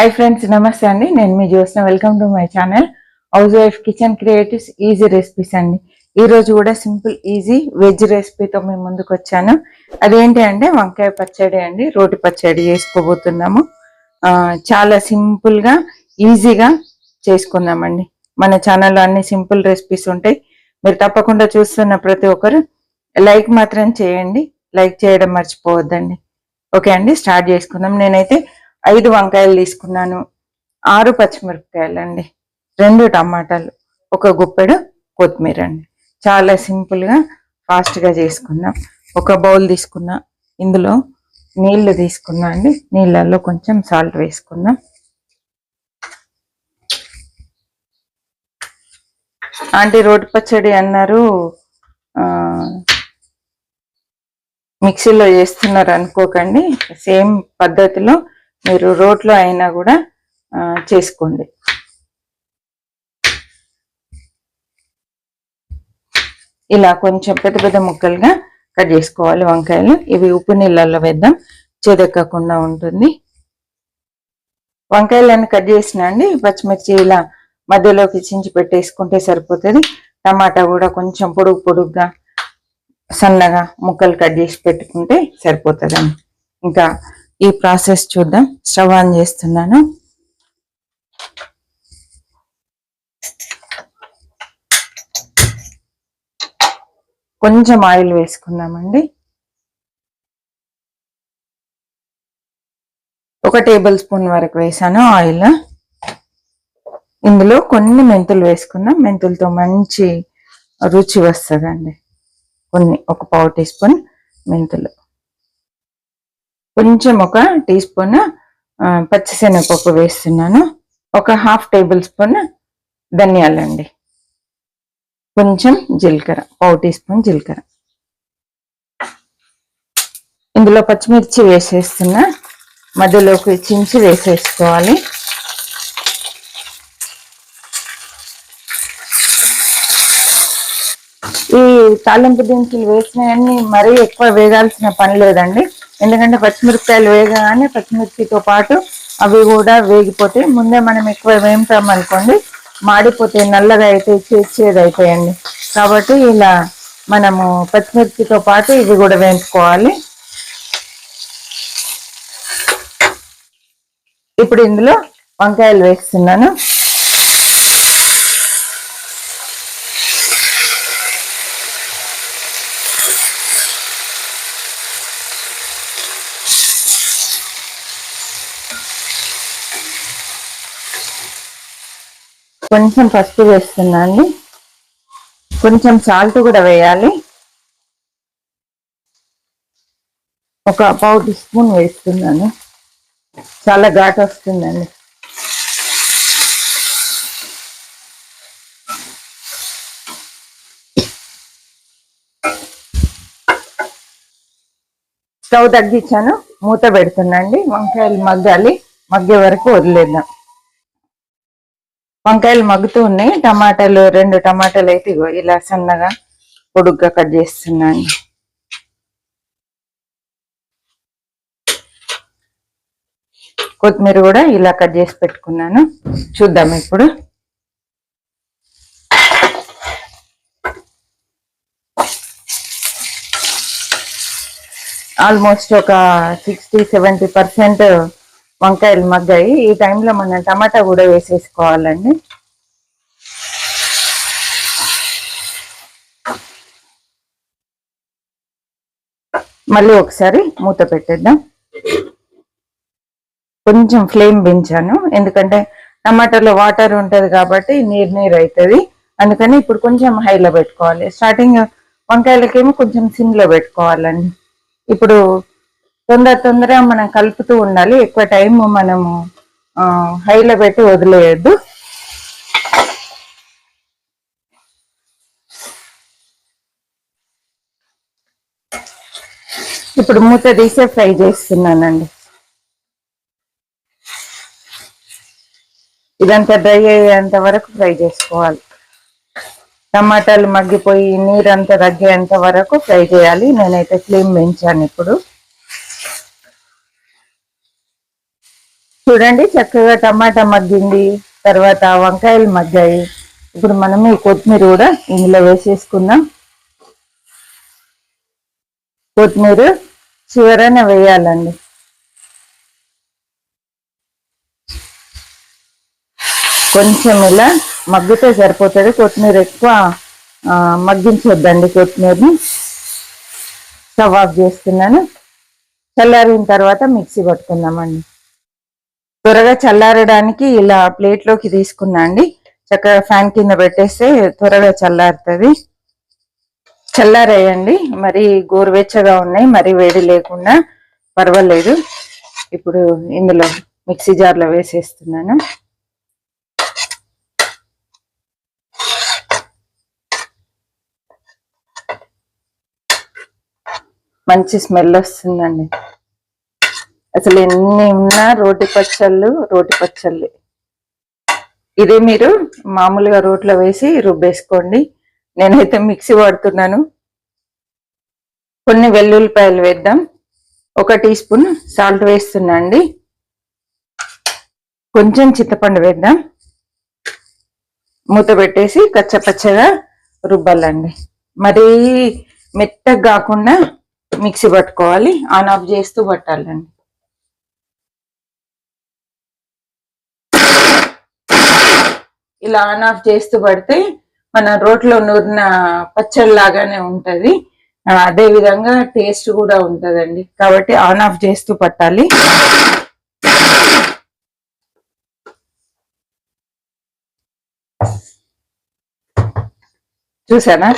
Hi friends నమస్తే అండి. నేను మీ Jyotsna. Welcome to my channel housewife kitchen creatives easy recipes అండి. ఈ రోజు కూడా సింపుల్ ఈజీ వెజ్ రెసిపీతో మేము ముందుకు వచ్చాను. అదేంటి అంటే వంకాయ పచ్చడి అండి. రోటి పచ్చడి చేసుకోబోతున్నాము. చాలా సింపుల్గా ఈజీగా చేసుకుందామండి. మన ఛానల్లో అన్ని సింపుల్ రెసిపీస్ ఉంటాయి. మీరు తప్పకుండా చూస్తున్న ప్రతి ఒక్కరు లైక్ మాత్రం చేయండి. లైక్ చేయడం మర్చిపోవద్దండి. ఓకే అండి స్టార్ట్ చేసుకుందాం. నేనైతే ఐదు వంకాయలు తీసుకున్నాను. ఆరు పచ్చిమిరపకాయలు అండి రెండు టమాటాలు ఒక గుప్పెడు కొత్తిమీర అండి చాలా సింపుల్గా ఫాస్ట్గా చేసుకున్నాం. ఒక బౌల్ తీసుకున్నా ఇందులో నీళ్ళు తీసుకున్నా అండి. నీళ్ళల్లో కొంచెం సాల్ట్ వేసుకుందాం ఆంటీ రోటి పచ్చడి అన్నారు. మిక్సీలో చేస్తున్నారు అనుకోకండి. సేమ్ పద్ధతిలో మీరు రోట్లో అయినా కూడా చేసుకోండి. ఇలా కొంచెం పెద్ద పెద్ద ముక్కలుగా కట్ చేసుకోవాలి వంకాయలు. ఇవి ఉప్పు నీళ్ళల్లో వేద్దాం. చెదెక్కకుండా ఉంటుంది. వంకాయలను కట్ చేసిన అండి పచ్చిమిర్చి ఇలా మధ్యలోకి చించి పెట్టేసుకుంటే సరిపోతుంది. టమాటా కూడా కొంచెం పొడుగు పొడుగ్గా సన్నగా ముక్కలు కట్ చేసి పెట్టుకుంటే సరిపోతుందండి. ఇంకా ఈ ప్రాసెస్ చూద్దాం. స్టవ్ ఆన్ చేస్తున్నాను. కొంచెం ఆయిల్ వేసుకుందామండి. ఒక టేబుల్ స్పూన్ వరకు వేసాను ఆయిల్. ఇందులో కొన్ని మెంతులు వేసుకుందాం. మెంతులతో మంచి రుచి వస్తుందండి. కొన్ని ఒక పావు టీ స్పూన్ మెంతులు. కొంచెం ఒక టీ స్పూన్ పచ్చిశనగపప్పు వేస్తున్నాను. ఒక హాఫ్ టేబుల్ స్పూన్ ధనియాలండి కొంచెం జీలకర్ర పావు టీ స్పూన్ జీలకర్ర. ఇందులో పచ్చిమిర్చి వేసేస్తున్నా మధ్యలోకి చించి వేసేసుకోవాలి. ఈ తాలింపు దినుసులు వేసినవన్నీ మరీ ఎక్కువ వేగాల్సిన పని లేదండి. ఎందుకంటే పచ్చిమిరపకాయలు వేగానే పచ్చిమిర్చితో పాటు అవి కూడా వేగిపోతే ముందే మనం ఎక్కువ వేంపాం అనుకోండి మాడిపోతే నల్లగా అయితే చేసేది అయిపోయండి కాబట్టి ఇలా మనము పచ్చిమిర్చితో పాటు ఇవి కూడా వేయించుకోవాలి. ఇప్పుడు ఇందులో వంకాయలు వేస్తున్నాను. కొంచెం పసుపు వేస్తున్నాను. కొంచెం సాల్ట్ కూడా వేయాలి. ఒక పావు టీ స్పూన్ వేస్తున్నాను. చాలా ఘాటు వస్తుందండి. స్టవ్ తగ్గించాను. మూత పెడుతున్నాండి. వంకాయలు మగ్గాలి. మగ్గే వరకు వదిలేద్దాం. వంకాయలు మగ్గుతూ ఉన్నాయి. టమాటాలు రెండు టమాటాలు అయితే ఇగో ఇలా సన్నగా పొడుగ్గా కట్ చేస్తున్నాను. కొత్తిమీర కూడా ఇలా కట్ చేసి పెట్టుకున్నాను. చూద్దాం ఇప్పుడు. ఆల్మోస్ట్ ఒక సిక్స్టీ సెవెంటీ పర్సెంట్ వంకాయలు మగ్గాయి. ఈ టైంలో మనం టమాటా కూడా వేసేసుకోవాలండి. మళ్ళీ ఒకసారి మూత పెట్టేద్దాం. కొంచెం ఫ్లేమ్ పెంచాను. ఎందుకంటే టమాటాలో వాటర్ ఉంటుంది కాబట్టి నీరు నీరు అవుతుంది అందుకని ఇప్పుడు కొంచెం హైలో పెట్టుకోవాలి. స్టార్టింగ్ వంకాయలకేమో కొంచెం సిమ్లో పెట్టుకోవాలండి. ఇప్పుడు తొందర తొందరగా మనం కలుపుతూ ఉండాలి. ఎక్కువ టైం మనము హైలో పెట్టి వదిలేయద్దు. ఇప్పుడు మూత తీసే ఫ్రై చేస్తున్నానండి. ఇదంతా డ్రై అయ్యేంత వరకు ఫ్రై చేసుకోవాలి. టమాటాలు మగ్గిపోయి నీరంతా తగ్గేంత వరకు ఫ్రై చేయాలి. నేనైతే ఫ్లేమ్ పెంచాను ఇప్పుడు. చూడండి చక్కగా టమాటా మగ్గింది తర్వాత వంకాయలు మగ్గాయి. ఇప్పుడు మనం ఈ కొత్తిమీర కూడా ఇందులో వేసేసుకుందాం. కొత్తిమీర చివరన వేయాలండి. కొంచెం ఇలా మగ్గితే సరిపోతుంది. కొత్తిమీర ఎక్కువ మగ్గించొద్దండి కొత్తిమీరని. స్టవ్ ఆఫ్ చేస్తున్నాను. చల్లారిన తర్వాత మిక్సీ పట్టుకుందామండి. త్వరగా చల్లారడానికి ఇలా ప్లేట్లోకి తీసుకున్నా అండి. చక్కగా ఫ్యాన్ కింద పెట్టేస్తే త్వరగా చల్లారుతుంది. చల్లారేయండి. మరి గోరువెచ్చగా ఉన్నాయి మరి వేడి లేకుండా పర్వాలేదు. ఇప్పుడు ఇందులో మిక్సీ జార్లో వేసేస్తున్నాను. మంచి స్మెల్ వస్తుందండి. అసలు ఎన్ని ఉన్నా రోటి పచ్చళ్ళు రోటి పచ్చళ్ళు. ఇదే మీరు మామూలుగా రోట్లో వేసి రుబ్బేసుకోండి. నేనైతే మిక్సీ వాడుతున్నాను. కొన్ని వెల్లుల్లిపాయలు వేద్దాం. ఒక టీ స్పూన్ సాల్ట్ వేస్తున్నా అండి. కొంచెం చింతపండు వేద్దాం. మూత పెట్టేసి కచ్చపచ్చగా రుబ్బాలండి. మరీ మెత్తగా కాకుండా మిక్సీ పట్టుకోవాలి. ఆన్ ఆఫ్ చేస్తూ పట్టాలండి. ఇలా ఆన్ ఆఫ్ చేస్తూ పడితే మన రోట్లో నూరిన పచ్చడి లాగానే ఉంటుంది అదే విధంగా టేస్ట్ కూడా ఉంటుందండి. కాబట్టి ఆన్ ఆఫ్ చేస్తూ పట్టాలి. చూసానా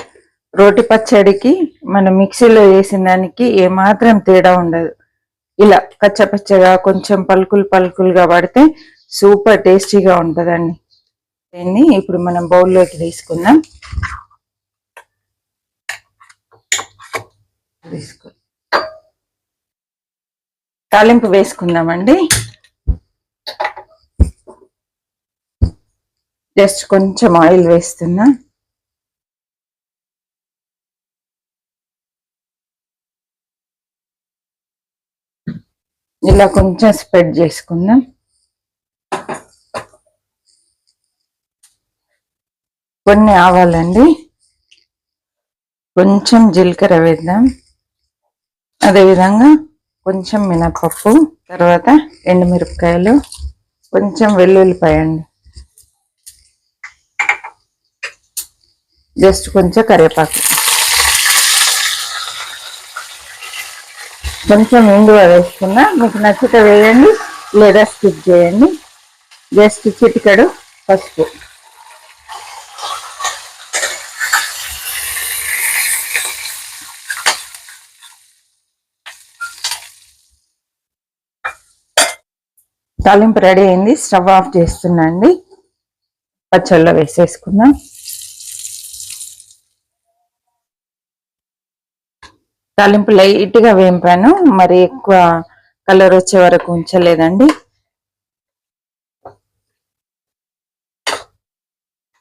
రోటి పచ్చడికి మనం మిక్సీలో వేసిన దానికి ఏమాత్రం తేడా ఉండదు. ఇలా కచ్చపచ్చగా కొంచెం పలుకులు పలుకులుగా పడితే సూపర్ టేస్టీగా ఉంటుందండి. దీన్ని ఇప్పుడు మనం బౌల్లోకి తీసుకుందాం. తీసుకో. తాలింపు వేసుకుందామండి. జస్ట్ కొంచెం ఆయిల్ వేస్తున్నా. ఇలా కొంచెం స్ప్రెడ్ చేసుకుందాం. కొన్ని ఆవాలండి. కొంచెం జీలకర్ర వేద్దాం. అదేవిధంగా కొంచెం మినపప్పు తర్వాత ఎండుమిరపకాయలు కొంచెం వెల్లుల్లిపాయ అండి జస్ట్ కొంచెం కరివేపాకు. కొంచెం ఇంగువ వేసుకున్నా మీకు నచ్చితే వేయండి లేదా స్కిప్ చేయండి. జస్ట్ చిటికడు పసుపు. తాలింపు రెడీ అయింది. స్టవ్ ఆఫ్ చేస్తున్నా అండి పచ్చళ్ళలో వేసేసుకుందాం. తాలింపు లైట్గా వేంపాను. మరి ఎక్కువ కలర్ వచ్చే వరకు ఉంచలేదండి.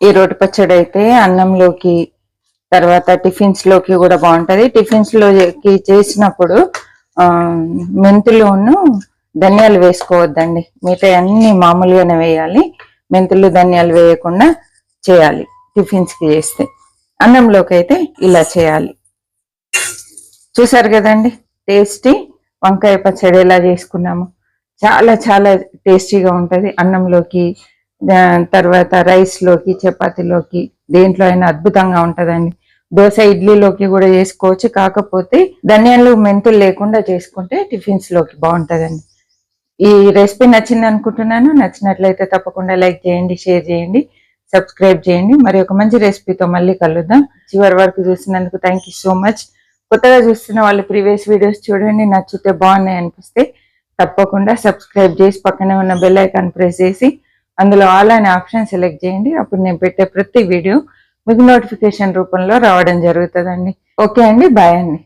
ఈ రోటి పచ్చడి అయితే అన్నంలోకి తర్వాత టిఫిన్స్లోకి కూడా బాగుంటది. టిఫిన్స్లోకి చేసినప్పుడు ఆ మెంతులును ధనియాలు వేసుకోవద్దండి. మిగతా అన్ని మామూలుగానే వేయాలి. మెంతులు ధనియాలు వేయకుండా చేయాలి. టిఫిన్స్కి చేస్తే. అన్నంలోకి అయితే ఇలా చేయాలి. చూసారు కదండి? టేస్టీ వంకాయ పచ్చడి ఎలా చేసుకున్నాము? చాలా చాలా టేస్టీగా ఉంటుంది. అన్నంలోకి తర్వాత రైస్లోకి చపాతీలోకి దేంట్లో అయినా అద్భుతంగా ఉంటుందండి. దోశ ఇడ్లీలోకి కూడా చేసుకోవచ్చు. కాకపోతే ధనియాలు మెంతులు లేకుండా చేసుకుంటే టిఫిన్స్లోకి బాగుంటుందండి. ఈ రెసిపీ నచ్చింది అనుకుంటున్నాను. నచ్చినట్లయితే తప్పకుండా లైక్ చేయండి షేర్ చేయండి సబ్స్క్రైబ్ చేయండి. మరి ఒక మంచి రెసిపీతో మళ్ళీ కలుద్దాం. చివరి వరకు చూసినందుకు థ్యాంక్ యూ సో మచ్ కొత్తగా చూస్తున్న వాళ్ళు ప్రీవియస్ వీడియోస్ చూడండి. నచ్చితే బాగున్నాయి అనిపిస్తే తప్పకుండా సబ్స్క్రైబ్ చేసి పక్కనే ఉన్న బెల్ ఐకాన్ ప్రెస్ చేసి అందులో ఆల్ అనే ఆప్షన్ సెలెక్ట్ చేయండి. అప్పుడు నేను పెట్టే ప్రతి వీడియో మీకు నోటిఫికేషన్ రూపంలో రావడం జరుగుతుందండి. ఓకే అండి బాయ్ అండి.